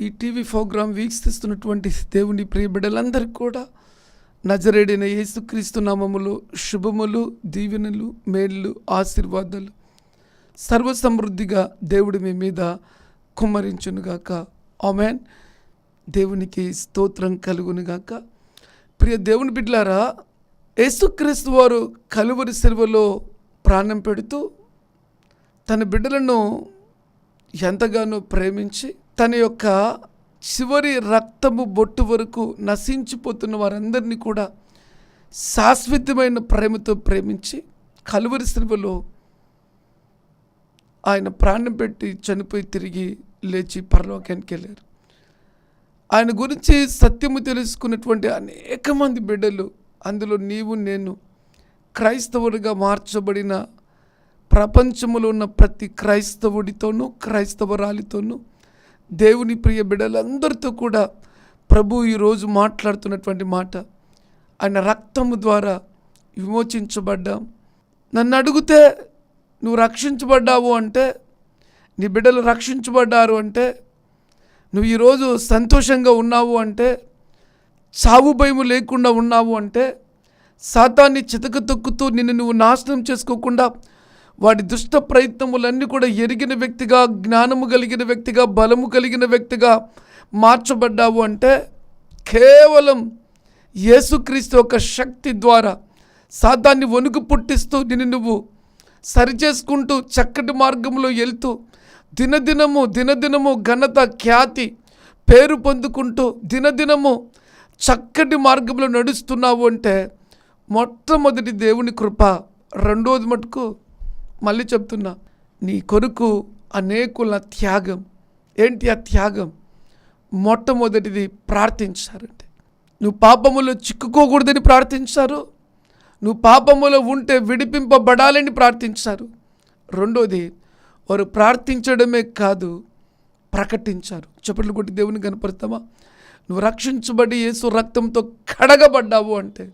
ఈ TV programme వీక్షిస్తున్నటువంటి దేవుని ప్రియ బిడ్డలందరికీ కూడా నజరేడిన యేసుక్రీస్తు నామములు శుభములు దీవెనలు మేళ్ళు ఆశీర్వాదాలు. సర్వసమృద్ధిగా దేవుడి మీ మీద కుమ్మరించునుగాక. ఆమెన్. దేవునికి స్తోత్రం కలుగునుగాక. ప్రియ దేవుని బిడ్డలారా యేసుక్రీస్తు వారు కలువరి సెలవులో ప్రాణం పెడుతూ తన బిడ్డలను ఎంతగానో ప్రేమించి తన యొక్క చివరి రక్తము బొట్టు వరకు నశించిపోతున్న వారందరినీ కూడా శాశ్వతమైన ప్రేమతో ప్రేమించి కలువరి శిలువలో ఆయన ప్రాణం పెట్టి చనిపోయి తిరిగి లేచి పరలోకానికి వెళ్ళారు. ఆయన గురించి సత్యము తెలుసుకున్నటువంటి అనేక మంది బిడ్డలు అందులో నీవు నేను క్రైస్తవుడిగా మార్చబడిన ప్రపంచంలో ఉన్న ప్రతి క్రైస్తవుడితోనూ క్రైస్తవరాలితోనూ దేవుని ప్రియ బిడ్డలందరితో కూడా ప్రభు ఈరోజు మాట్లాడుతున్నటువంటి మాట. ఆయన రక్తము ద్వారా విమోచించబడ్డాం. నన్ను అడిగితే నువ్వు రక్షించబడ్డావు అంటే నీ బిడ్డలు రక్షించబడ్డారు అంటే నువ్వు ఈరోజు సంతోషంగా ఉన్నావు అంటే చావు భయము లేకుండా ఉన్నావు అంటే సాతాన్ని చితక తొక్కుతూ నిన్ను నువ్వు నాశనం చేసుకోకుండా వాడి దుష్ట ప్రయత్నములన్నీ కూడా ఎరిగిన వ్యక్తిగా జ్ఞానము కలిగిన వ్యక్తిగా బలము కలిగిన వ్యక్తిగా మార్చబడ్డావు అంటే కేవలం యేసుక్రీస్తు యొక్క శక్తి ద్వారా సాతాన్ని వణుకు పుట్టిస్తూ నిన్ను నువ్వు సరిచేసుకుంటూ చక్కటి మార్గంలో వెళ్తూ దినదినము దినదినము ఘనత ఖ్యాతి పేరు పొందుకుంటూ దినదినము చక్కటి మార్గంలో నడుస్తున్నావు అంటే మొట్టమొదటి దేవుని కృప రెండోది మటుకు మళ్ళీ చెప్తున్నా నీ కొరకు అనేకుల త్యాగం ఏంటి ఆ త్యాగం? మొట్టమొదటిది ప్రార్థించారంటే. నువ్వు పాపములో చిక్కుకోకూడదని ప్రార్థించారు. నువ్వు పాపములో ఉంటే విడిపింపబడాలని ప్రార్థించారు. రెండోది వారు ప్రార్థించడమే కాదు ప్రకటించారు. చప్పట్లు కొట్టి దేవుని కనపడతామా నువ్వు రక్షించబడి యేసు రక్తంతో కడగబడ్డావు అంటే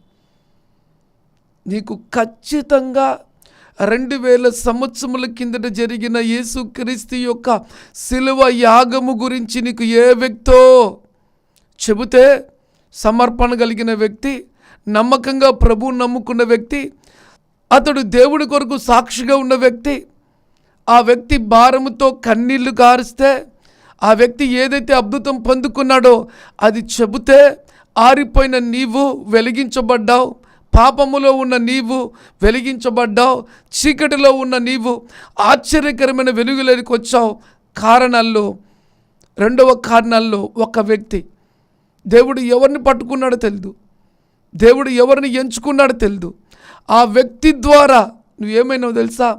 నీకు ఖచ్చితంగా రెండు వేల సంవత్సరముల కిందట జరిగిన యేసుక్రీస్తు యొక్క శిలువ యాగము గురించి నీకు ఏ వ్యక్తో చెబితే సమర్పణ కలిగిన వ్యక్తి నమ్మకంగా ప్రభు నమ్ముకున్న వ్యక్తి అతడు దేవుడి కొరకు సాక్షిగా ఉన్న వ్యక్తి ఆ వ్యక్తి భారముతో కన్నీళ్ళు కారిస్తే ఆ వ్యక్తి ఏదైతే అద్భుతం పొందుకున్నాడో అది చెబితే ఆరిపోయిన నీవు వెలిగించబడ్డావు. పాపములో ఉన్న నీవు వెలిగించబడ్డావు చీకటిలో ఉన్న నీవు ఆశ్చర్యకరమైన వెలుగులోకి వచ్చావు. కారణాల్లో రెండవ కారణాల్లో ఒక వ్యక్తి దేవుడు ఎవరిని పట్టుకున్నాడో తెలియదు దేవుడు ఎవరిని ఎంచుకున్నాడో తెలియదు ఆ వ్యక్తి ద్వారా నువ్వేమైనావు తెలుసా?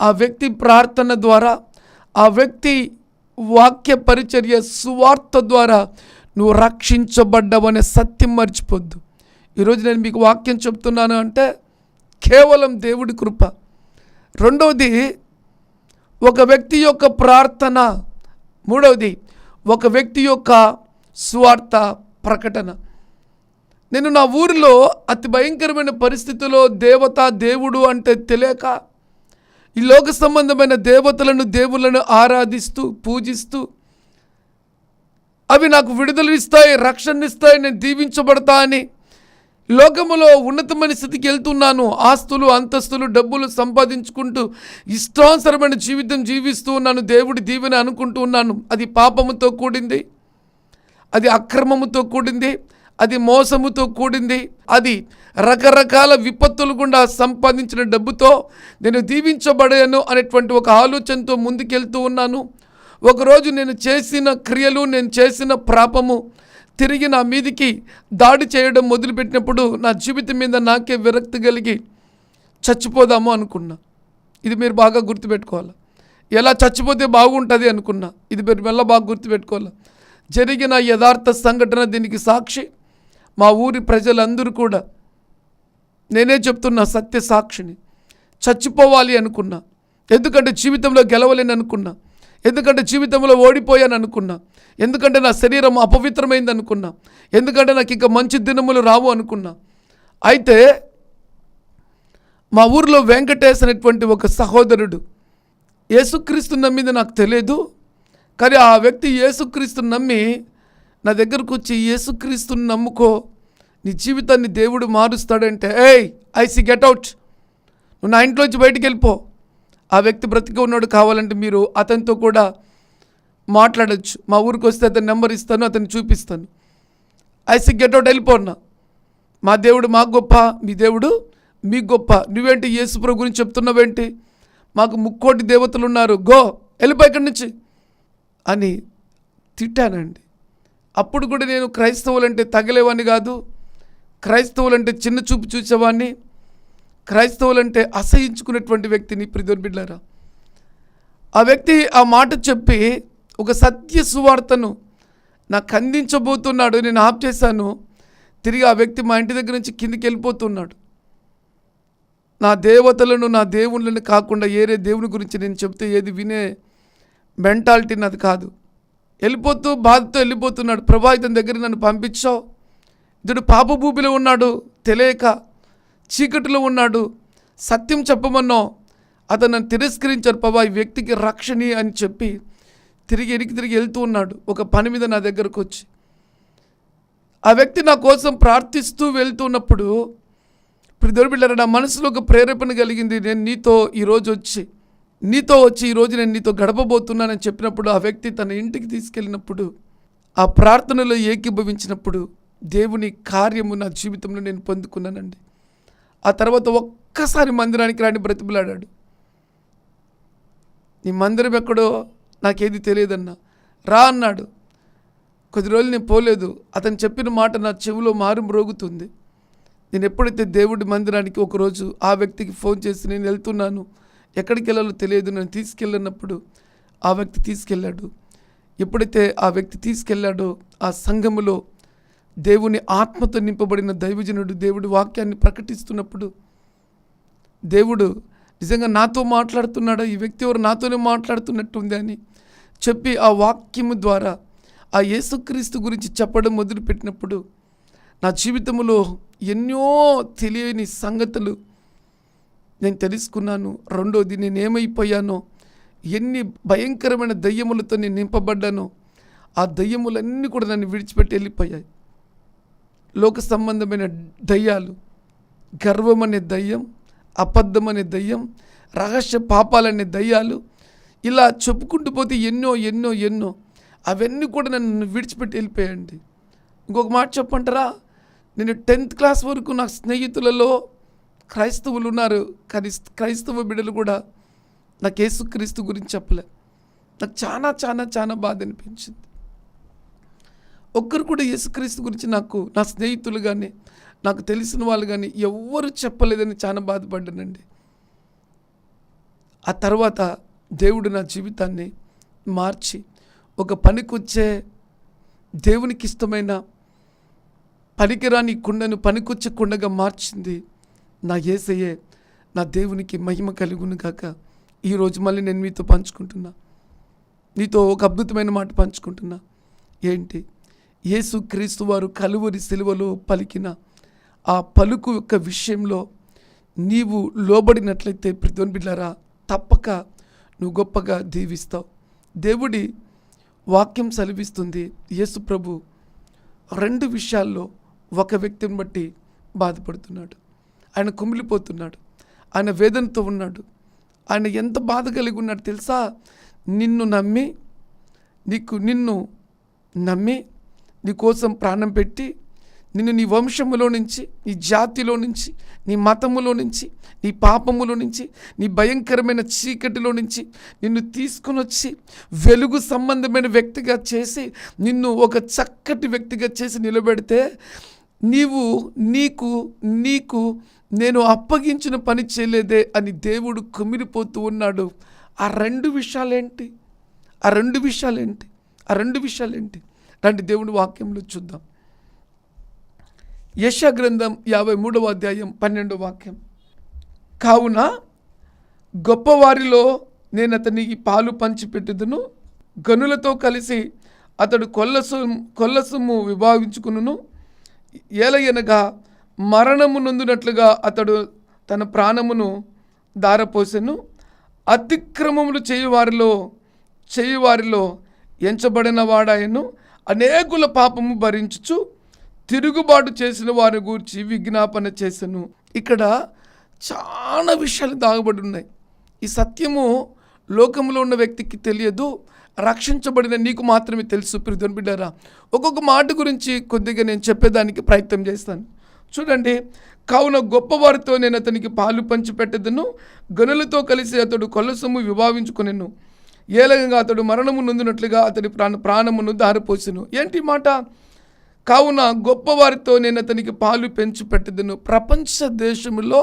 ఆ వ్యక్తి ప్రార్థన ద్వారా ఆ వ్యక్తి వాక్య పరిచర్య సువార్త ద్వారా నువ్వు రక్షించబడ్డావనే సత్యం మర్చిపోద్దు. ఈరోజు నేను మీకు వాక్యం చెప్తున్నాను అంటే కేవలం దేవుడి కృప. రెండవది ఒక వ్యక్తి యొక్క ప్రార్థన. మూడవది ఒక వ్యక్తి యొక్క స్వార్థ ప్రకటన. నేను నా ఊరిలో అతి భయంకరమైన పరిస్థితిలో దేవత దేవుడు అంటే తెలియక ఈ లోక సంబంధమైన దేవతలను దేవులను ఆరాధిస్తూ పూజిస్తూ అవి నాకు విడుదలనిస్తాయి రక్షణనిస్తాయి నేను దీవించబడతా అని లోకములో ఉన్నతమైన స్థితికి వెళ్తున్నాను. ఆస్తులు అంతస్తులు డబ్బులు సంపాదించుకుంటూ ఇష్టానుసరమైన జీవితం జీవిస్తూ ఉన్నాను. దేవుడి దీవెన అనుకుంటూ ఉన్నాను. అది పాపముతో కూడింది. అది అక్రమముతో కూడింది. అది మోసముతో కూడింది. అది రకరకాల విపత్తులు గుండా సంపాదించిన డబ్బుతో నేను దీవించబడాను అనేటువంటి ఒక ఆలోచనతో ముందుకెళ్తూ ఉన్నాను. ఒకరోజు నేను చేసిన క్రియలు నేను చేసిన ప్రాపము తిరిగి నా మీదికి దాడి చేయడం మొదలుపెట్టినప్పుడు నా జీవితం మీద నాకే విరక్తి కలిగి చచ్చిపోదాము అనుకున్నా. ఇది మీరు బాగా గుర్తుపెట్టుకోవాలి? ఎలా చచ్చిపోతే బాగుంటుంది అనుకున్నా. ఇది మీరు మెల్ల బాగా గుర్తుపెట్టుకోవాలి? జరిగిన యథార్థ సంఘటన దీనికి సాక్షి. మా ఊరి ప్రజలందరూ కూడా నేనే చెప్తున్నా సత్య సాక్షిని. చచ్చిపోవాలి అనుకున్నా. ఎందుకంటే జీవితంలో గెలవలేని అనుకున్నా ఎందుకంటే జీవితంలో ఓడిపోయాను అనుకున్నా ఎందుకంటే నా శరీరం అపవిత్రమైంది అనుకున్నా. ఎందుకంటే నాకు ఇంకా మంచి దినములు రావు అనుకున్నా. అయితే మా ఊరిలో వెంకటేష్ అనేటువంటి ఒక సహోదరుడు యేసుక్రీస్తు నమ్మింది నాకు తెలియదు కానీ ఆ వ్యక్తి యేసుక్రీస్తు నమ్మి నా దగ్గరకు వచ్చి యేసుక్రీస్తుని నమ్ముకో. నీ జీవితాన్ని దేవుడు మారుస్తాడంటే ఏయ్ ఐసి గెట్ అవుట్. నువ్వు నా ఇంట్లోంచి బయటికి వెళ్ళిపో. ఆ వ్యక్తి బ్రతికి ఉన్నాడు కావాలంటే మీరు అతనితో కూడా మాట్లాడచ్చు. మా ఊరికి వస్తే అతని నెంబర్ ఇస్తాను అతన్ని చూపిస్తాను. ఐసి గెట్ అవుట్ వెళ్ళిపోన్నా మా దేవుడు మాకు గొప్ప మీ దేవుడు మీకు గొప్ప. నువ్వేంటి యేసుప్రభు గురించి చెప్తున్నావేంటి? మాకు ముక్కోటి దేవతలు ఉన్నారు. గో వెళ్ళిపో ఇక్కడి నుంచి. అని తిట్టానండి. అప్పుడు కూడా నేను క్రైస్తవులంటే తగలేవాడిని కాదు క్రైస్తవులంటే చిన్న చూపు చూసేవాడిని క్రైస్తవులంటే అసహించుకునేటువంటి వ్యక్తిని ప్రిదోర్ బిడ్డారా. ఆ వ్యక్తి ఆ మాట చెప్పి ఒక సత్య సువార్తను నాకు అందించబోతున్నాడు నేను ఆప్ చేశాను. తిరిగి ఆ వ్యక్తి మా ఇంటి దగ్గర నుంచి కిందికి వెళ్ళిపోతున్నాడు. నా దేవతలను నా దేవుళ్ళని కాకుండా ఏరే దేవుని గురించి నేను చెప్తే ఏది వినే మెంటాలిటీ నాది కాదు. వెళ్ళిపోతూ బాధతో వెళ్ళిపోతున్నాడు. ప్రభా ఇతని దగ్గర నన్ను పంపించావు. ఇతడు పాప భూమిలో ఉన్నాడు తెలియక చీకటిలో ఉన్నాడు. సత్యం చెప్పమన్నో అతను నన్ను తిరస్కరించారు ప్రభా ఈ వ్యక్తికి రక్షణి అని చెప్పి తిరిగి ఎనికి తిరిగి వెళ్తూ ఉన్నాడు. ఒక పని మీద నా దగ్గరకు వచ్చి ఆ వ్యక్తి నా కోసం ప్రార్థిస్తూ వెళ్తున్నప్పుడు ఇప్పుడు దొరిపిల్లారా నా మనసులో ఒక ప్రేరేపణ కలిగింది. నేను నీతో ఈరోజు వచ్చి నీతో వచ్చి ఈరోజు నేను నీతో గడపబోతున్నానని చెప్పినప్పుడు ఆ వ్యక్తి తన ఇంటికి తీసుకెళ్ళినప్పుడు ఆ ప్రార్థనలో ఏకీభవించినప్పుడు దేవుని కార్యము నా జీవితంలో నేను పొందుకున్నానండి. ఆ తర్వాత ఒక్కసారి మందిరానికి రాని బ్రతిమలాడాడు. నీ మందిరం ఎక్కడో నాకేది తెలియదన్నా. రా అన్నాడు. కొద్ది రోజులు నేను పోలేదు. అతను చెప్పిన మాట నా చెవిలో మారు మ్రోగుతుంది. నేను ఎప్పుడైతే దేవుడి మందిరానికి ఒకరోజు ఆ వ్యక్తికి ఫోన్ చేసి నేను వెళ్తున్నాను ఎక్కడికి వెళ్ళాలో తెలియదు. నేను తీసుకెళ్ళినప్పుడు ఆ వ్యక్తి తీసుకెళ్ళాడు. ఎప్పుడైతే ఆ వ్యక్తి తీసుకెళ్ళాడో ఆ సంఘములో దేవుని ఆత్మతో నింపబడిన దైవజనుడు దేవుడి వాక్యాన్ని ప్రకటిస్తున్నప్పుడు దేవుడు నిజంగా నాతో మాట్లాడుతున్నాడా? ఈ వ్యక్తి ఎవరు నాతోనే మాట్లాడుతున్నట్టుంది అని చెప్పి ఆ వాక్యము ద్వారా ఆ యేసుక్రీస్తు గురించి చెప్పడం మొదలుపెట్టినప్పుడు నా జీవితంలో ఎన్నో తెలియని సంగతులు నేను తెలుసుకున్నాను. రెండోది నేను ఏమైపోయానో ఎన్ని భయంకరమైన దయ్యములతో నేను నింపబడ్డానో ఆ దయ్యములన్నీ కూడా నన్ను విడిచిపెట్టి వెళ్ళిపోయాయి. లోక సంబంధమైన దయ్యాలు గర్వం అనే దయ్యం అబద్ధం అనే దయ్యం రహస్య పాపాలనే దయ్యాలు ఇలా చెప్పుకుంటూ పోతే ఎన్నో ఎన్నో ఎన్నో. అవన్నీ కూడా నన్ను విడిచిపెట్టి వెళ్ళిపోయాయండి. ఇంకొక మాట చెప్పంటారా? నేను టెన్త్ క్లాస్ వరకు నా స్నేహితులలో క్రైస్తవులు ఉన్నారు. కానీ క్రైస్తవ బిడ్డలు కూడా నాకు యేసుక్రీస్తు గురించి చెప్పలే. నాకు చాలా చాలా చాలా బాధ అనిపించింది. ఒక్కరు కూడా యేసుక్రీస్తు గురించి నాకు నా స్నేహితులు కానీ నాకు తెలిసిన వాళ్ళు కానీ ఎవ్వరు చెప్పలేదని చాలా బాధపడ్డానండి. ఆ తర్వాత దేవుడు నా జీవితాన్ని మార్చి ఒక పనికొచ్చే దేవునికి ఇష్టమైన పనికిరాని కుండను పనికొచ్చే కుండగా మార్చింది నా ఏసయ్యే నా దేవునికి మహిమ కలుగును గాక. ఈరోజు మళ్ళీ నేను మీతో పంచుకుంటున్నా. నీతో ఒక అద్భుతమైన మాట పంచుకుంటున్నా. ఏంటి? యేసు క్రీస్తు వారు కలువరి సిలువలో పలికిన ఆ పలుకు యొక్క విషయంలో నీవు లోబడినట్లయితే ప్రతివన్ బిడ్డారా తప్పక నువ్వు గొప్పగా దీవిస్తావు. దేవుడి వాక్యం సెలవిస్తుంది యేసు ప్రభు రెండు విషయాల్లో ఒక వ్యక్తిని బట్టి బాధపడుతున్నాడు. ఆయన కుమిలిపోతున్నాడు. ఆయన వేదనతో ఉన్నాడు. ఆయన ఎంత బాధ కలిగి ఉన్నాడు తెలుసా? నిన్ను నమ్మి నీకు నిన్ను నమ్మి నీకోసం ప్రాణం పెట్టి నిన్ను నీ వంశములో నుంచి నీ జాతిలో నుంచి నీ మతములో నుంచి నీ పాపములో నుంచి నీ భయంకరమైన చీకటిలో నుంచి నిన్ను తీసుకొని వచ్చి వెలుగు సంబంధమైన వ్యక్తిగా చేసి నిన్ను ఒక చక్కటి వ్యక్తిగా చేసి నిలబెడితే నీవు నీకు నీకు నేను అప్పగించిన పని చేయలేదే అని దేవుడు కుమిలిపోతూ ఉన్నాడు. ఆ రెండు విషయాలేంటి? ఆ రెండు విషయాలేంటి? ఆ రెండు విషయాలేంటి? రండి దేవుని వాక్యంలో చూద్దాం. యశ గ్రంథం యాభై మూడవ అధ్యాయం పన్నెండవ వాక్యం. కావున గొప్పవారిలో నేను అతనికి పాలు పంచిపెట్టుదును గనులతో కలిసి అతడు కొల్లసు కొల్లసొమ్ము విభాగించుకును ఏలయనగా మరణము నొందినట్లుగా అతడు తన ప్రాణమును దారపోసెను అతిక్రమములు చేయువారిలో చేయువారిలో ఎంచబడిన వాడాయను అనేకుల పాపము భరించుచు తిరుగుబాటు చేసిన వారి గురించి విజ్ఞాపన చేశాను ఇక్కడ చాలా విషయాలు దాగబడి ఉన్నాయి. ఈ సత్యము లోకంలో ఉన్న వ్యక్తికి తెలియదు. రక్షించబడిన నీకు మాత్రమే తెలుసు ప్రిధన్ బిడ్డారా. ఒక్కొక్క మాట గురించి కొద్దిగా నేను చెప్పేదానికి ప్రయత్నం చేస్తాను. చూడండి కావున గొప్పవారితో నేను అతనికి పాలు పంచిపెట్టదను. గనులతో కలిసి అతడు కొల్లసొమ్ము విభావించుకునేను ఏలగంగా అతడు మరణము నొందినట్లుగా అతడి ప్రాణ ప్రాణమును దారిపోసెను ఏంటి మాట? కావున గొప్పవారితో నేను అతనికి పాలు పెంచి పెట్టదను. ప్రపంచ దేశములో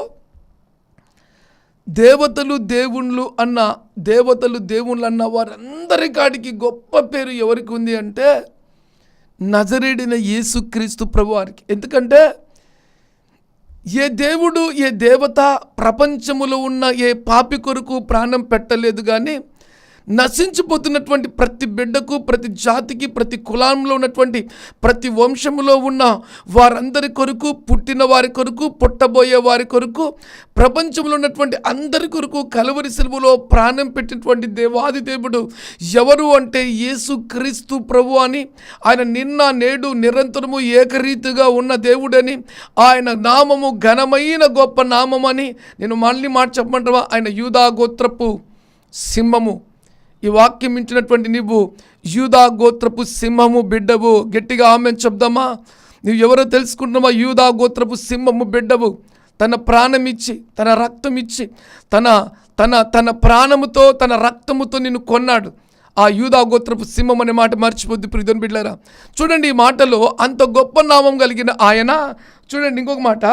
దేవతలు దేవుళ్ళు అన్న దేవతలు దేవుళ్ళు అన్న వారందరి కాడికి గొప్ప పేరు ఎవరికి ఉంది అంటే నజరేడిన యేసుక్రీస్తు ప్రభు వారికి ఎందుకంటే ఏ దేవుడు ఏ దేవత ప్రపంచములో ఉన్న ఏ పాపి కొరకు ప్రాణం పెట్టలేదు కానీ నశించిపోతున్నటువంటి ప్రతి బిడ్డకు ప్రతి జాతికి ప్రతి కులంలో ఉన్నటువంటి ప్రతి వంశములో ఉన్న వారందరి కొరకు పుట్టిన వారి కొరకు పుట్టబోయే వారి కొరకు ప్రపంచంలో ఉన్నటువంటి అందరి కొరకు కలువరి సెలవులో ప్రాణం పెట్టినటువంటి దేవాది దేవుడు ఎవరు అంటే యేసు క్రీస్తు ప్రభు అని ఆయన నిన్న నేడు నిరంతరము ఏకరీతిగా ఉన్న దేవుడని ఆయన నామము ఘనమైన గొప్ప నామమని నేను మళ్ళీ మాట చెప్పమంటావా? ఆయన యూదా గోత్రపు సింహము. ఈ వాక్యం ఇచ్చినటువంటి నీవు యూదా గోత్రపు సింహము బిడ్డవు. గట్టిగా ఆమె చెప్దామా? నువ్వు ఎవరో తెలుసుకుంటున్నావా? యూదా గోత్రపు సింహము బిడ్డవు. తన ప్రాణం ఇచ్చి తన రక్తం ఇచ్చి తన తన తన ప్రాణముతో తన రక్తముతో నిన్ను కొన్నాడు. ఆ యూదా గోత్రపు సింహం అనే మాట మర్చిపోద్ది ప్రిధన్ బిడ్డారా చూడండి ఈ మాటలో అంత గొప్ప నామం కలిగిన ఆయన. చూడండి ఇంకొక మాట.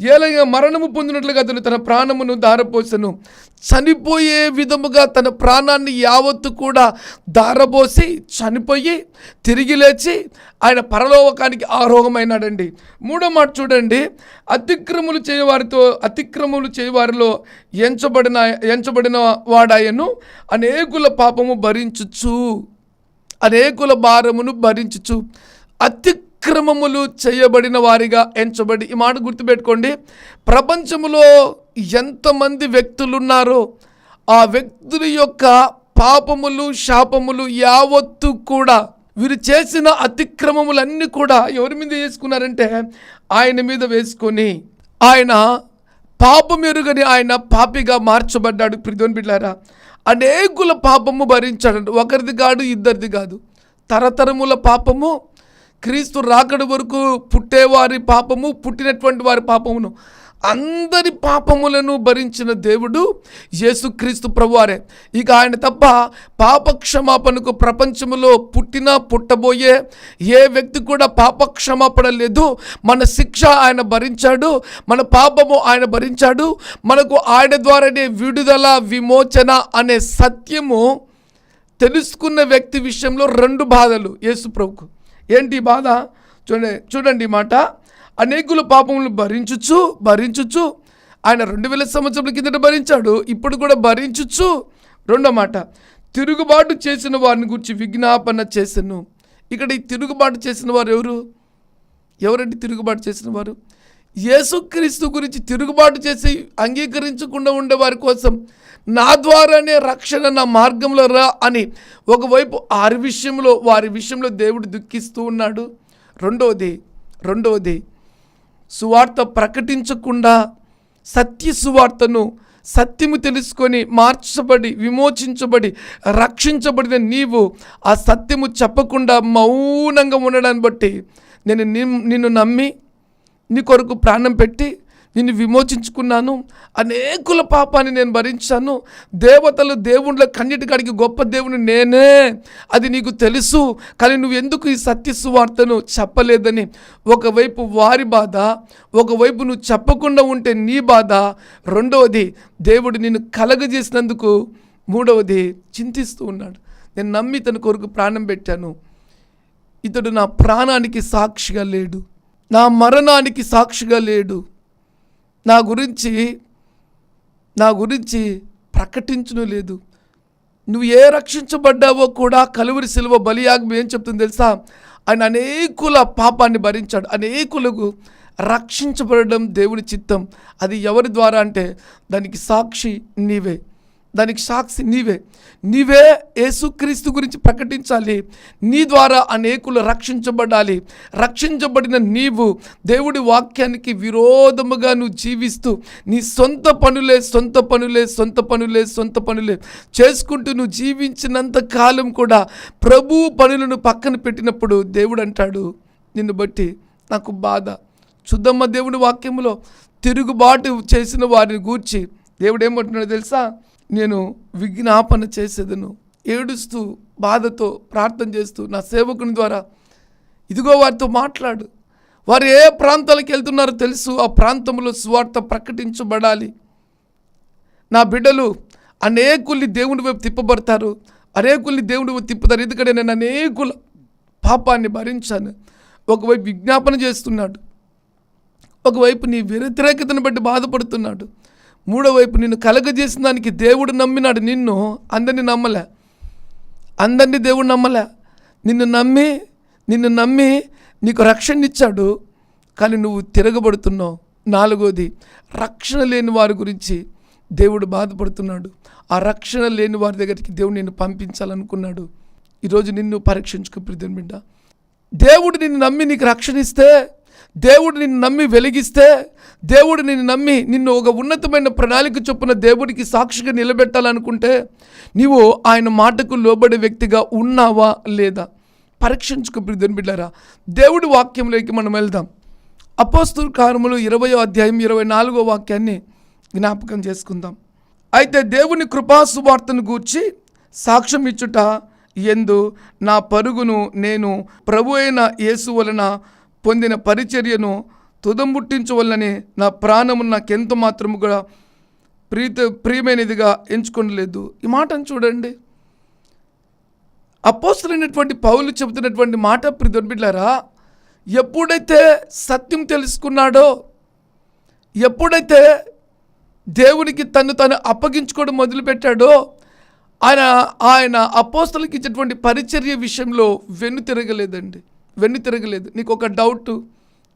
ఏలైనా మరణము పొందినట్లుగా అతను తన ప్రాణమును దారపోసను చనిపోయే విధముగా తన ప్రాణాన్ని యావత్తు కూడా దారబోసి చనిపోయి తిరిగి లేచి ఆయన పరలోకానికి ఆరోహమైనాడండి. మూడో మాట చూడండి. అతిక్రములు చేయవారితో అతిక్రములు చేయవారిలో ఎంచబడిన ఎంచబడిన వాడాయను అనేకుల పాపము భరించుచు అనేకుల భారమును భరించుచు. అతిక్రమములు చేయబడిన వారిగా ఎంచబడి ఈ మాట గుర్తుపెట్టుకోండి. ప్రపంచంలో ఎంతమంది వ్యక్తులు ఉన్నారో ఆ వ్యక్తుల యొక్క పాపములు శాపములు యావత్తు కూడా వీరు చేసిన అతిక్రమములన్నీ కూడా ఎవరి మీద వేసుకున్నారంటే ఆయన మీద వేసుకొని ఆయన పాపమెరుగని ఆయన పాపిగా మార్చబడ్డాడు. ప్రిధోన్ బిడ్డారా అనేకుల పాపము భరించాడు ఒకరిది కాదు ఇద్దరిది కాదు. తరతరముల పాపము క్రీస్తు రాకడ వరకు పుట్టేవారి పాపము పుట్టినటువంటి వారి పాపమును అందరి పాపములను భరించిన దేవుడు యేసుక్రీస్తు ప్రభువారే. ఇక ఆయన తప్ప పాప క్షమాపణకు ప్రపంచంలో పుట్టిన పుట్టబోయే ఏ వ్యక్తి కూడా పాప క్షమాపణ లేదు మన శిక్ష ఆయన భరించాడు మన పాపము ఆయన భరించాడు మనకు ఆయన ద్వారానే విడుదల విమోచన అనే సత్యము తెలుసుకున్న వ్యక్తి విషయంలో రెండు బాధలు యేసు ప్రభుకు. ఏంటి బాధ? చూడండి చూడండి మాట. అనేకులు పాపములు భరించుచు భరించుచు ఆయన రెండు వేల సంవత్సరాల కిందట భరించాడు ఇప్పుడు కూడా భరించుచు. రెండో మాట తిరుగుబాటు చేసిన వారిని గురించి విజ్ఞాపన చేశాను ఇక్కడ ఈ తిరుగుబాటు చేసిన వారు ఎవరు? ఎవరంటే తిరుగుబాటు చేసిన వారు? యేసుక్రీస్తు గురించి తిరుగుబాటు చేసి అంగీకరించకుండా ఉండే వారి కోసం నా ద్వారానే రక్షణ నా మార్గంలో రా అని ఒకవైపు ఆరి విషయంలో వారి విషయంలో దేవుడు దుఃఖిస్తూ ఉన్నాడు. రెండవది రెండవది సువార్త ప్రకటించకుండా సత్య సువార్తను సత్యము తెలుసుకొని మార్చబడి విమోచించబడి రక్షించబడిన నీవు ఆ సత్యము చెప్పకుండా మౌనంగా ఉండడాన్ని బట్టి నేను నిన్ను నమ్మి నీ కొరకు ప్రాణం పెట్టి నిన్ను విమోచించుకున్నాను. అనేకుల పాపాన్ని నేను భరించాను. దేవతలు దేవుళ్ళ కన్నిటికాడికి గొప్ప దేవుని నేనే. అది నీకు తెలుసు. కానీ నువ్వు ఎందుకు ఈ సత్య సువార్తను చెప్పలేదని? ఒకవైపు వారి బాధ ఒకవైపు నువ్వు చెప్పకుండా ఉంటే నీ బాధ. రెండవది దేవుడు నిన్ను కలగజేసినందుకు మూడవది చింతిస్తూ ఉన్నాడు. నేను నమ్మి తన కొరకు ప్రాణం పెట్టాను. ఇతడు నా ప్రాణానికి సాక్షిగా లేడు. నా మరణానికి సాక్షిగా లేడు. నా గురించి నా గురించి ప్రకటించను లేదు. నువ్వు ఏ రక్షించబడ్డావో కూడా కలువరి సిలువ బలియాగం ఏం చెప్తుంది తెలుసా? ఆయన అనేకుల పాపాన్ని భరించాడు. అనేకులకు రక్షించబడడం దేవుని చిత్తం. అది ఎవరి ద్వారా అంటే దానికి సాక్షి నీవే. దానికి సాక్షి నీవే. నీవే యేసుక్రీస్తు గురించి ప్రకటించాలి. నీ ద్వారా అనేకులు రక్షించబడాలి. రక్షించబడిన నీవు దేవుడి వాక్యానికి విరోధముగా నువ్వు జీవిస్తూ నీ సొంత పనులే సొంత పనులే సొంత పనులే సొంత పనులే చేసుకుంటూ నువ్వు జీవించినంత కాలం కూడా ప్రభు పనులను పక్కన పెట్టినప్పుడు దేవుడు అంటాడు నిన్ను బట్టి నాకు బాధ. చూద్దమ్మ దేవుడి వాక్యంలో తిరుగుబాటు చేసిన వారిని గూర్చి దేవుడు ఏమంటున్నాడు తెలుసా? నేను విజ్ఞాపన చేసేదను. ఏడుస్తూ బాధతో ప్రార్థన చేస్తూ నా సేవకుని ద్వారా ఇదిగో వారితో మాట్లాడు. వారు ఏ ప్రాంతాలకు వెళ్తున్నారో తెలుసు. ఆ ప్రాంతంలో సువార్త ప్రకటించబడాలి. నా బిడ్డలు అనేకుల్ని దేవుని వైపు తిప్పబడతారు. అనేకుల్ని దేవుని వైపు తిప్పుతారు. ఎందుకంటే నేను అనేకుల పాపాన్ని భరించాను. ఒకవైపు విజ్ఞాపన చేస్తున్నాడు. ఒకవైపు నీ వ్యతిరేకతను బట్టి బాధపడుతున్నాడు. మూడో వైపు నిన్ను కలగజేసిన దానికి దేవుడు నమ్మినాడు నిన్ను. అందరిని నమ్మలే. అందరినీ దేవుడు నమ్మలే. నిన్ను నమ్మి నిన్ను నమ్మి నీకు రక్షణ ఇచ్చాడు కానీ నువ్వు తిరగబడుతున్నావు. నాలుగోది రక్షణ లేని వారి గురించి దేవుడు బాధపడుతున్నాడు. ఆ రక్షణ లేని వారి దగ్గరికి దేవుడు నిన్ను పంపించాలనుకున్నాడు. ఈరోజు నిన్ను పరీక్షించుకు ప్రియం బిడ్డ. దేవుడు నిన్ను నమ్మి నీకు రక్షణ ఇస్తే దేవుడు నిన్ను నమ్మి వెలిగిస్తే దేవుడు నిన్ను నమ్మి నిన్ను ఒక ఉన్నతమైన ప్రణాళిక చొప్పున దేవుడికి సాక్షిగా నిలబెట్టాలనుకుంటే నీవు ఆయన మాటకు లోబడే వ్యక్తిగా ఉన్నావా లేదా? పరీక్షించుకో ప్రియం బిడ్డారా దేవుడి వాక్యంలోకి మనం వెళ్దాం. అపోస్తుల కారములు ఇరవయో అధ్యాయం ఇరవై నాలుగో వాక్యాన్ని జ్ఞాపకం చేసుకుందాం. అయితే దేవుని కృపాసువార్తను గూర్చి సాక్ష్యం ఇచ్చుట ఎందు నా పరుగును నేను ప్రభు అయిన యేసు వలన పొందిన పరిచర్యను తుదంబుట్టించవలనని నా ప్రాణము నాకెంత మాత్రము కూడా ప్రీత ప్రియమైనదిగా ఎంచుకోలేదు ఈ మాటను చూడండి. అపోస్తులైనటువంటి పౌలు చెబుతున్నటువంటి మాట ప్రిదొడ్బిడ్లారా ఎప్పుడైతే సత్యం తెలుసుకున్నాడో ఎప్పుడైతే దేవునికి తను తను అప్పగించుకోవడం మొదలుపెట్టాడో ఆయన ఆయన అపోస్తలకి ఇచ్చేటువంటి పరిచర్య విషయంలో వెన్ను తిరగలేదండి. వెన్ను తిరగలేదు. నీకు ఒక డౌట్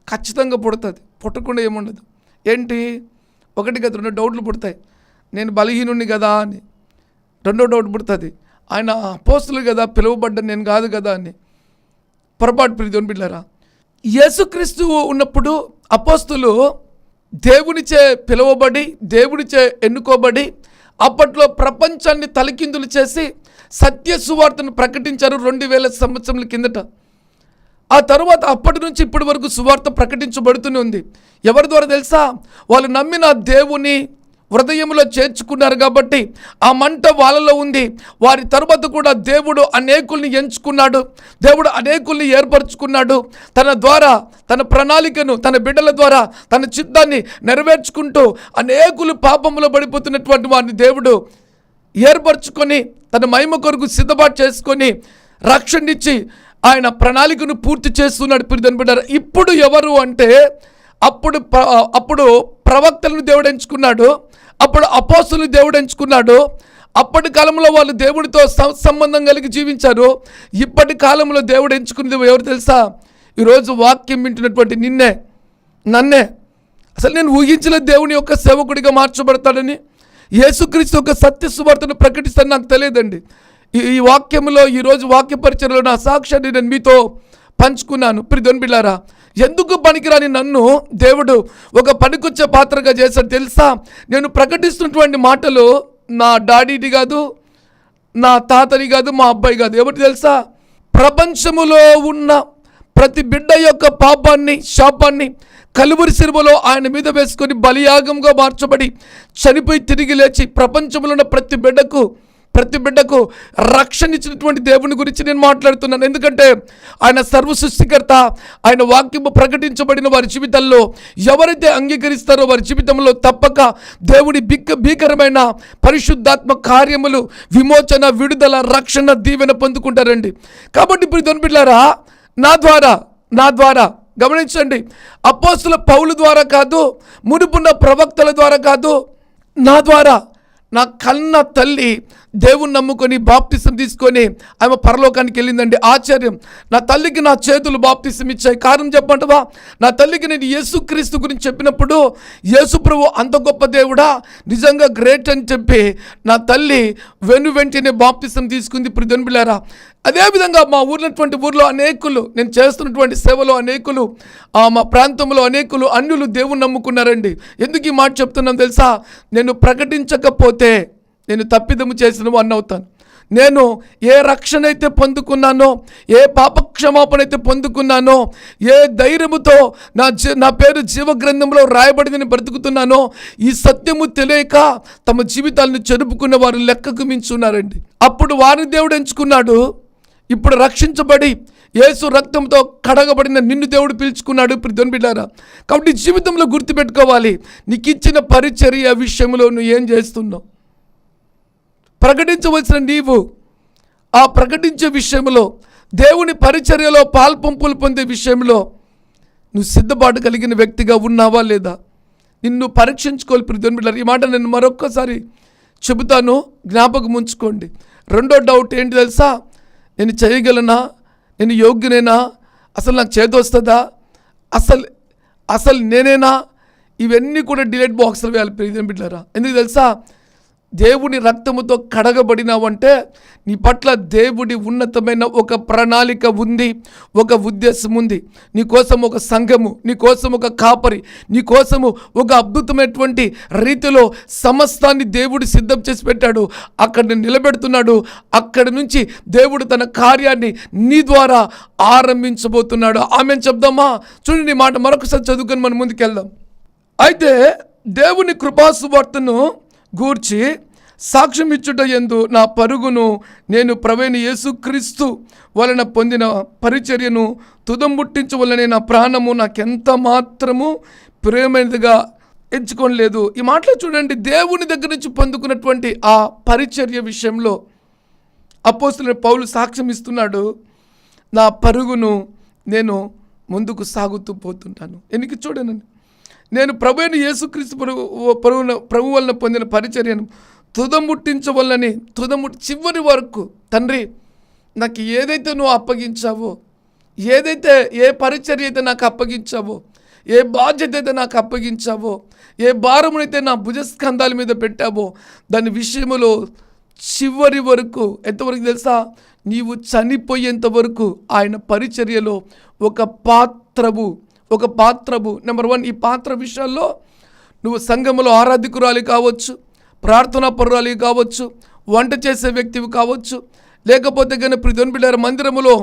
ఖచ్చితంగా పుడుతుంది. పుట్టకుండా ఏముండదు. ఏంటి? ఒకటి కదా రెండు డౌట్లు పుడతాయి. నేను బలహీనుణ్ణి కదా అని. రెండో డౌట్ పుడుతుంది. ఆయన అపోస్తులు కదా పిలువబడ్డ నేను కాదు కదా అని. పొరపాటు ప్రీతి బిడ్డారా యేసుక్రీస్తు ఉన్నప్పుడు అపోస్తులు దేవునిచే పిలువబడి దేవునిచే ఎన్నుకోబడి అప్పట్లో ప్రపంచాన్ని తలకిందులు చేసి సత్య సువార్తను ప్రకటించారు రెండు వేల సంవత్సరముల కిందట. ఆ తరువాత అప్పటి నుంచి ఇప్పటి వరకు సువార్త ప్రకటించబడుతూనే ఉంది. ఎవరి ద్వారా తెలుసా? వాళ్ళు నమ్మిన దేవుని హృదయంలో చేర్చుకున్నారు కాబట్టి ఆ మంట వాళ్ళలో ఉంది. వారి తరువాత కూడా దేవుడు అనేకుల్ని ఎంచుకున్నాడు. దేవుడు అనేకుల్ని ఏర్పరచుకున్నాడు. తన ద్వారా తన ప్రణాళికను తన బిడ్డల ద్వారా తన చిత్తాన్ని నెరవేర్చుకుంటూ అనేకులు పాపంలో పడిపోతున్నటువంటి వారిని దేవుడు ఏర్పరచుకొని తన మహిమ కొరకు సిద్ధపాటు చేసుకొని రక్షణిచ్చి ఆయన ప్రణాళికను పూర్తి చేస్తున్నాడు పిరిదని బిడ్డారు ఇప్పుడు ఎవరు అంటే అప్పుడు అప్పుడు ప్రవక్తలను దేవుడు ఎంచుకున్నాడు అప్పుడు అపోస్తులు దేవుడు ఎంచుకున్నాడు అప్పటి కాలంలో వాళ్ళు దేవుడితో సం- సంబంధం కలిగి జీవించారు ఇప్పటి కాలంలో దేవుడు ఎంచుకున్నది ఎవరు తెలుసా? ఈరోజు వాక్యం వింటున్నటువంటి నిన్నే నన్నే. అసలు నేను ఊహించిన దేవుని యొక్క సేవకుడిగా మార్చబడతాడని యేసుక్రీస్తు యొక్క సత్య సువార్తను ప్రకటిస్తాను నాకు తెలియదండి. ఈ ఈ వాక్యంలో ఈరోజు వాక్య పరిచయలో నా సాక్ష్యాన్ని నేను మీతో పంచుకున్నాను. ప్రిధన్ బిళ్ళారా ఎందుకు పనికిరాని నన్ను దేవుడు ఒక పనికొచ్చే పాత్రగా చేశాడు తెలుసా? నేను ప్రకటిస్తున్నటువంటి మాటలు నా డాడీది కాదు నా తాతని కాదు మా అబ్బాయి కాదు. ఎవరు తెలుసా? ప్రపంచములో ఉన్న ప్రతి బిడ్డ యొక్క పాపాన్ని శాపాన్ని కలువరి సిరుమలో ఆయన మీద వేసుకొని బలియాగంగా మార్చబడి చనిపోయి తిరిగి లేచి ప్రపంచంలో ఉన్న ప్రతి బిడ్డకు ప్రతి బిడ్డకు రక్షణ ఇచ్చినటువంటి దేవుని గురించి నేను మాట్లాడుతున్నాను. ఎందుకంటే ఆయన సర్వ సృష్టికర్త ఆయన వాక్యము ప్రకటించబడిన వారి జీవితంలో ఎవరైతే అంగీకరిస్తారో వారి జీవితంలో తప్పక దేవుడి బిక్క భీకరమైన పరిశుద్ధాత్మ కార్యములు విమోచన విడుదల రక్షణ దీవెన పొందుకుంటారండి. కాబట్టి ఇప్పుడు దొనిపిల్లారా నా ద్వారా నా ద్వారా గమనించండి. అపోస్తుల పౌలు ద్వారా కాదు మునుపున్న ప్రవక్తల ద్వారా కాదు నా ద్వారా నా కన్న తల్లి దేవుని నమ్ముకొని బాప్తిసం తీసుకొని ఆమె పరలోకానికి వెళ్ళిందండి. ఆశ్చర్యం. నా తల్లికి నా చేతులు బాప్తిసం ఇచ్చాయి. కారణం చెప్పంటవా నా తల్లికి నేను యేసుక్రీస్తు గురించి చెప్పినప్పుడు యేసు ప్రభు అంత గొప్ప దేవుడా? నిజంగా గ్రేట్ అని చెప్పి నా తల్లి వెను వెంటనే బాప్తిసం తీసుకుంది. ఇప్పుడు దొనిపిలారా అదేవిధంగా మా ఊర్లటువంటి ఊర్లో అనేకులు నేను చేస్తున్నటువంటి సేవలో అనేకులు మా ప్రాంతంలో అనేకులు అన్యులు దేవుని నమ్ముకున్నారండి. ఎందుకు ఈ మాట చెప్తున్నాను తెలుసా? నేను ప్రకటించకపోతే నేను తప్పిదము చేసిన వాడిని అవుతాను నేను ఏ రక్షణ అయితే పొందుకున్నానో ఏ పాపక్షమాపణ అయితే పొందుకున్నానో ఏ ధైర్యముతో నా జీ నా పేరు జీవగ్రంథంలో రాయబడిందని బ్రతుకుతున్నానో ఈ సత్యము తెలియక తమ జీవితాలను చెరుపుకున్న వారు లెక్కకు మించున్నారండి. అప్పుడు వారిని దేవుడు ఎంచుకున్నాడు. ఇప్పుడు రక్షించబడి యేసు రక్తంతో కడగబడిన నిన్ను దేవుడు పిలుచుకున్నాడు. ఇప్పుడు దొనిపిల్లారా కాబట్టి జీవితంలో గుర్తుపెట్టుకోవాలి. నీకు ఇచ్చిన పరిచర్య విషయంలో నువ్వు ఏం చేస్తున్నావు? ప్రకటించవలసిన నీవు ఆ ప్రకటించే విషయంలో దేవుని పరిచర్యలో పాల్పంపులు పొందే విషయంలో నువ్వు సిద్ధపాటు కలిగిన వ్యక్తిగా ఉన్నావా లేదా? నిన్ను పరీక్షించుకోవాలి ప్రిధుని ఈ మాట నేను మరొక్కసారి చెబుతాను. జ్ఞాపకం ఉంచుకోండి. రెండో డౌట్ ఏంటి తెలుసా? నేను చేయగలనా? నేను యోగ్యునేనా? అసలు నాకు చేతి వస్తుందా? అసలు అసలు నేనేనా? ఇవన్నీ కూడా డిలేట్ బాక్స్లో వేయాలి ప్రియమైన బిడ్డారా ఎందుకు తెలుసా? దేవుని రక్తముతో కడగబడినావంటే నీ పట్ల దేవుడి ఉన్నతమైన ఒక ప్రణాళిక ఉంది ఒక ఉద్దేశం ఉంది. నీకోసం ఒక సంఘము నీకోసం ఒక కాపరి నీ కోసము ఒక అద్భుతమైనటువంటి రీతిలో సమస్తాన్ని దేవుడు సిద్ధం చేసి పెట్టాడు. అక్కడ నిలబెడుతున్నాడు. అక్కడి నుంచి దేవుడు తన కార్యాన్ని నీ ద్వారా ఆరంభించబోతున్నాడు. ఆమె చెప్దామా? చూడండి నీ మాట మరొకసారి చదువుకొని మనం ముందుకెళ్దాం. అయితే దేవుని కృపాసువార్తను గూర్చి సాక్ష్యం ఇచ్చుట ఎందు నా పరుగును నేను ప్రవేణ యేసుక్రీస్తు వలన పొందిన పరిచర్యను తుదంబుట్టించవలనే నా ప్రాణము నాకెంత మాత్రము ప్రేమైనదిగా ఎంచుకోలేదు ఈ మాటలో చూడండి. దేవుని దగ్గర నుంచి పొందుకున్నటువంటి ఆ పరిచర్య విషయంలో అపోస్తుల పౌలు సాక్ష్యం ఇస్తున్నాడు. నా పరుగును నేను ముందుకు సాగుతూ పోతుంటాను. ఎందుకు చూడనండి నేను ప్రభు అయిన యేసుక్రీస్తు ప్రభు ప్రభువున ప్రభు వలన పొందిన పరిచర్యను తుదముట్టించవల్లని తుదముట్టి చివరి వరకు తండ్రి నాకు ఏదైతే నువ్వు అప్పగించావో ఏదైతే ఏ పరిచర్య అయితే నాకు అప్పగించావో ఏ బాధ్యత అయితే నాకు అప్పగించావో ఏ భారమునైతే నా భుజస్కంధాల మీద పెట్టావో దాని విషయంలో చివరి వరకు ఎంతవరకు తెలుసా? నీవు చనిపోయేంత వరకు ఆయన పరిచర్యలో ఒక పాత్రవు ఒక పాత్రము. నెంబర్ వన్ ఈ పాత్ర విషయాల్లో నువ్వు సంఘములో ఆరాధికురాలి కావచ్చు ప్రార్థనా పరురాలి కావచ్చు వంట చేసే వ్యక్తివి కావచ్చు లేకపోతే కానీ ప్రతి మందిరములో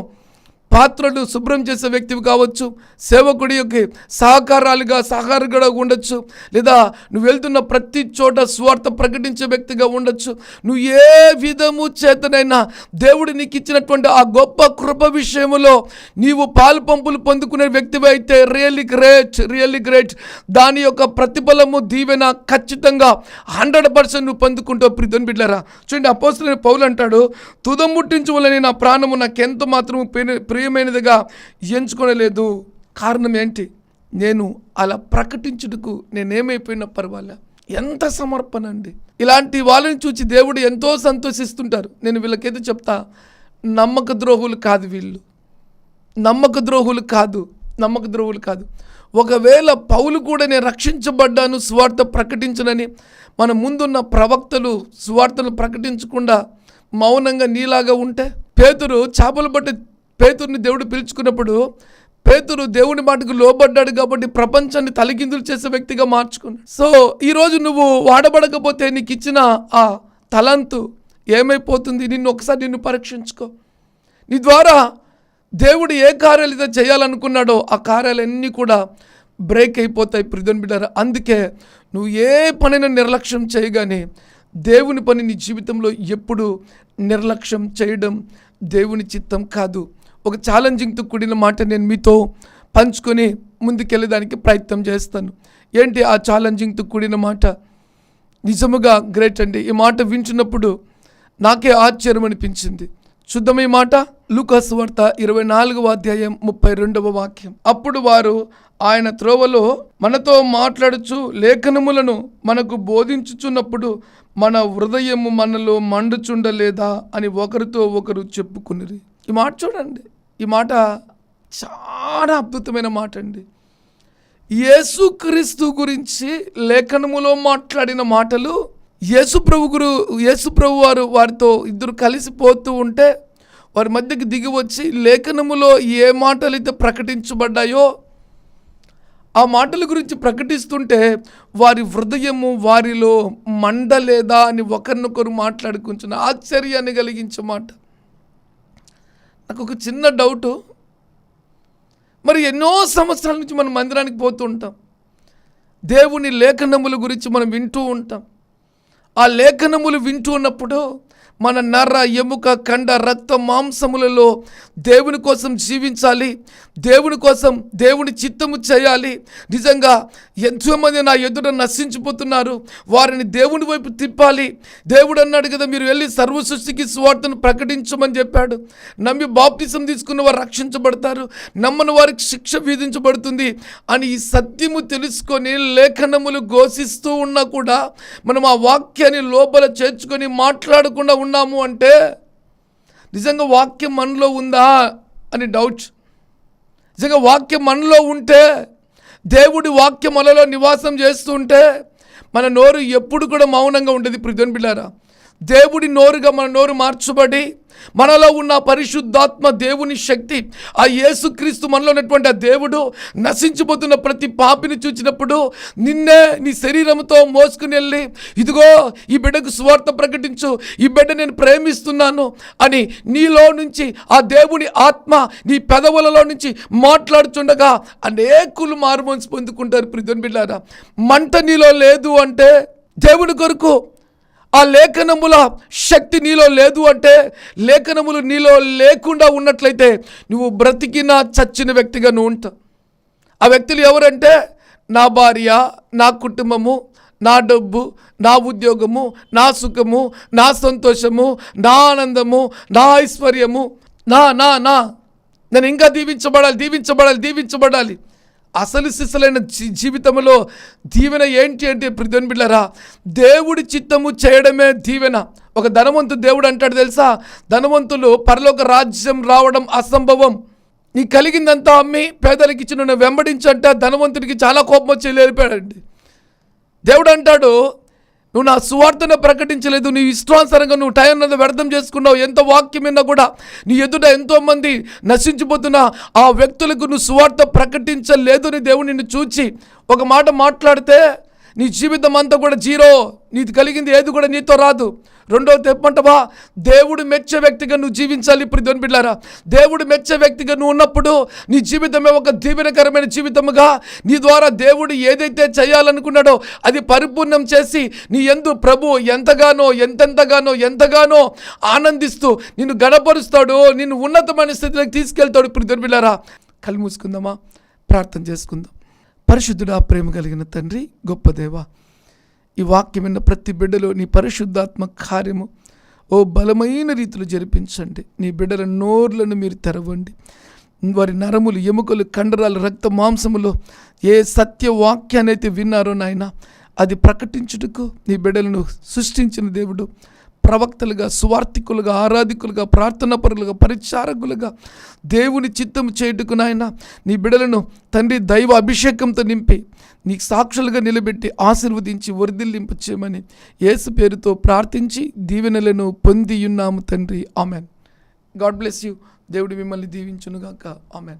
పాత్రలు శుభ్రం చేసే వ్యక్తివి కావచ్చు సేవకుడి యొక్క సహకారాలుగా సహకారుగా ఉండొచ్చు లేదా నువ్వు వెళ్తున్న ప్రతి చోట స్వార్థ ప్రకటించే వ్యక్తిగా ఉండొచ్చు. నువ్వు ఏ విధము చేతనైనా దేవుడు నీకు ఇచ్చినటువంటి ఆ గొప్ప కృప విషయంలో నీవు పాలు పంపులు పొందుకునే వ్యక్తివి అయితే రియల్లీ గ్రేట్ రియల్లీ గ్రేట్ దాని యొక్క ప్రతిఫలము దీవెన ఖచ్చితంగా హండ్రెడ్ పర్సెంట్ నువ్వు పొందుకుంటావు ప్రిధన్ బిడ్డారా చూడండి అపోస్తులైన పౌలు అంటాడు తుదం ముట్టించవలని నా ప్రాణము నాకెంత మాత్రము ప్రియమైనదిగా ఎంచుకోలేదు కారణం ఏంటి? నేను అలా ప్రకటించుటకు నేనేమైపోయినా పర్వాలే. ఎంత సమర్పణ అండి. ఇలాంటి వాళ్ళని చూసి దేవుడు ఎంతో సంతోషిస్తుంటారు. నేను వీళ్ళకైతే చెప్తా. నమ్మక ద్రోహులు కాదు వీళ్ళు. నమ్మక ద్రోహులు కాదు. నమ్మక ద్రోహులు కాదు. ఒకవేళ పౌలు కూడా నేను రక్షించబడ్డాను స్వార్థ ప్రకటించనని మన ముందున్న ప్రవక్తలు స్వార్థను ప్రకటించకుండా మౌనంగా నీలాగా ఉంటే పేతురు చేపలు పట్టి పేతురుని దేవుడు పిలుచుకున్నప్పుడు పేతురు దేవుని మాటకు లోబడ్డాడు కాబట్టి ప్రపంచాన్ని తలకిందులు చేసే వ్యక్తిగా మార్చుకున్నాడు. సో ఈరోజు నువ్వు వాడబడకపోతే నీకు ఇచ్చిన ఆ తలంతు ఏమైపోతుంది? నిన్ను ఒకసారి నిన్ను పరీక్షించుకో. నీ ద్వారా దేవుడు ఏ కార్యాలు అయితే చేయాలనుకున్నాడో ఆ కార్యాలన్నీ కూడా బ్రేక్ అయిపోతాయి ప్రిధన్ బిడ్డారా. అందుకే నువ్వు ఏ పనైనా నిర్లక్ష్యం చేయగానే దేవుని పని నీ జీవితంలో ఎప్పుడు నిర్లక్ష్యం చేయడం దేవుని చిత్తం కాదు. ఒక ఛాలెంజింగ్తో కూడిన మాట నేను మీతో పంచుకొని ముందుకెళ్ళడానికి ప్రయత్నం చేస్తాను. ఏంటి ఆ ఛాలెంజింగ్తో కూడిన మాట? నిజముగా గ్రేట్ అండి. ఈ మాట వింటున్నప్పుడు నాకే ఆశ్చర్యం అనిపించింది. చూద్దాం ఈ మాట. లూకాసు వార్త ఇరవై నాలుగవ అధ్యాయం ముప్పై రెండవ వాక్యం. అప్పుడు వారు ఆయన త్రోవలో మనతో మాట్లాడుచు లేఖనములను మనకు బోధించుచున్నప్పుడు మన హృదయము మనలో మండుచుండలేదా అని ఒకరితో ఒకరు చెప్పుకునిరి. ఈ మాట చూడండి. ఈ మాట చాలా అద్భుతమైన మాట అండి యేసుక్రీస్తు గురించి లేఖనములో మాట్లాడిన మాటలు యేసు ప్రభు గురు యేసు ప్రభు వారు వారితో ఇద్దరు కలిసిపోతూ ఉంటే వారి మధ్యకి దిగి వచ్చి లేఖనములో ఏ మాటలు అయితే ప్రకటించబడ్డాయో ఆ మాటల గురించి ప్రకటిస్తుంటే వారి హృదయము వారిలో మండలేదా అని ఒకరినొకరు మాట్లాడుకుంటున్న ఆశ్చర్యాన్ని కలిగించే మాట. నాకు ఒక చిన్న డౌటు. మరి ఎన్నో సంవత్సరాల నుంచి మనం మందిరానికి పోతూ ఉంటాం. దేవుని లేఖనముల గురించి మనం వింటూ ఉంటాం. ఆ లేఖనములు వింటూ ఉన్నప్పుడు మన నర ఎముక కండ రక్త మాంసములలో దేవుని కోసం జీవించాలి. దేవుని కోసం దేవుని చిత్తము చేయాలి. నిజంగా ఎంతోమంది నా ఎదుట నశించిపోతున్నారు. వారిని దేవుని వైపు తిప్పాలి. దేవుడు అన్నాడు కదా మీరు వెళ్ళి సర్వ సృష్టికి స్వార్థను ప్రకటించమని చెప్పాడు. నమ్మి బాప్తిసం తీసుకున్న వారు రక్షించబడతారు. నమ్మని వారికి శిక్ష విధించబడుతుంది అని ఈ సత్యము తెలుసుకొని లేఖనములు ఘోషిస్తూ ఉన్నా కూడా మనం ఆ వాక్యాన్ని లోపల చేర్చుకొని మాట్లాడకుండా ఉన్నాము అంటే నిజంగా వాక్యం మనలో ఉందా అని డౌట్. నిజంగా వాక్యం మనలో ఉంటే దేవుడి వాక్యం మనలో నివాసం చేస్తుంటే మన నోరు ఎప్పుడు కూడా మౌనంగా ఉండేది ప్రిధన్ బిళ్ళారా దేవుడి నోరుగా మన నోరు మార్చబడి మనలో ఉన్న పరిశుద్ధాత్మ దేవుని శక్తి ఆ యేసుక్రీస్తు మనలో ఉన్నటువంటి ఆ దేవుడు నశించిపోతున్న ప్రతి పాపిని చూచినప్పుడు నిన్నే నీ శరీరంతో మోసుకుని వెళ్ళి ఇదిగో ఈ బిడ్డకు స్వార్థ ప్రకటించు ఈ బిడ్డ నేను ప్రేమిస్తున్నాను అని నీలో నుంచి ఆ దేవుని ఆత్మ నీ పెదవులలో నుంచి మాట్లాడుచుండగా అనేకులు మారుమోన్స్ పొందుకుంటారు. ప్రిధన్ బిడ్డారా మంట నీలో లేదు అంటే దేవుడి కొరకు ఆ లేఖనముల శక్తి నీలో లేదు అంటే లేఖనములు నీలో లేకుండా ఉన్నట్లయితే నువ్వు బ్రతికిన చచ్చిన వ్యక్తిగా నువ్వు ఉంటావు. ఆ వ్యక్తులు ఎవరంటే నా భార్య నా కుటుంబము నా డబ్బు నా ఉద్యోగము నా సుఖము నా సంతోషము నా ఆనందము నా ఐశ్వర్యము నా నా నా. నేను ఇంకా దీవించబడాలి దీవించబడాలి దీవించబడాలి. అసలు సిసలైన జీ- జీవితంలో దీవెన ఏంటి అంటే ప్రిధన్ బిళ్ళరా దేవుడి చిత్తము చేయడమే దీవెన. ఒక ధనవంతు దేవుడు అంటాడు తెలుసా? ధనవంతులు పరలోక రాజ్యం రావడం అసంభవం. నీ కలిగిందంతా అమ్మి పేదలకి ఇచ్చి నన్ను వెంబడించంటే ధనవంతుడికి చాలా కోపం వచ్చి లేరిపాడండి దేవుడు అంటాడు నువ్వు నా సువార్తను ప్రకటించలేదు నీ ఇష్టానుసారంగా నువ్వు టైం అన్నది వ్యర్థం చేసుకున్నావు ఎంత వాక్యం విన్నా కూడా నీ ఎదుట ఎంతోమంది నశించిపోతున్న ఆ వ్యక్తులకు నువ్వు సువార్త ప్రకటించలేదు అని దేవుడు నిన్ను చూచి ఒక మాట మాట్లాడితే నీ జీవితం అంతా కూడా జీరో నీది కలిగింది ఏది కూడా నీతో రాదు. రెండవ తెప్పంటవా? దేవుడు మెచ్చే వ్యక్తిగా నువ్వు జీవించాలి ఇప్పుడు ధోని బిడ్డారా దేవుడు మెచ్చే వ్యక్తిగా నువ్వు ఉన్నప్పుడు నీ జీవితమే ఒక దీవెనకరమైన జీవితముగా. నీ ద్వారా దేవుడు ఏదైతే చేయాలనుకున్నాడో అది పరిపూర్ణం చేసి నీ ఎందు ప్రభు ఎంతగానో ఎంతెంతగానో ఎంతగానో ఆనందిస్తూ నిన్ను గణపరుస్తాడు నిన్ను ఉన్నతమైన స్థితిలోకి తీసుకెళ్తాడు ఇప్పుడు ధోని బిడ్డారా కళ్ళు మూసుకుందామా? ప్రార్థన చేసుకుందాం. పరిశుద్ధుడా ప్రేమ కలిగిన తండ్రి గొప్ప దేవా ఈ వాక్యం విన్న ప్రతి బిడ్డలో నీ పరిశుద్ధాత్మ కార్యము ఓ బలమైన రీతిలో జరిపించండి. నీ బిడ్డల నోర్లను మీరు తెరవండి. వారి నరములు ఎముకలు కండరాలు రక్త మాంసములో ఏ సత్య వాక్యాన్ని అయితే విన్నారో నాయన అది ప్రకటించుటకు నీ బిడ్డలను సృష్టించిన దేవుడు ప్రవక్తలుగా సువార్థికులుగా ఆరాధికులుగా ప్రార్థనాపరులుగా పరిచారకులుగా దేవుని చిత్తం చేయుటకు నాయన నీ బిడలను తండ్రి దైవ అభిషేకంతో నింపి నీకు సాక్షులుగా నిలబెట్టి ఆశీర్వదించి వర్ధిల్లింపు చేయమని యేసు పేరుతో ప్రార్థించి దీవెనలను పొంది ఉన్నాము తండ్రి. ఆమెన్. God bless you. దేవుడు మిమ్మల్ని దీవించునుగాక. ఆమెన్.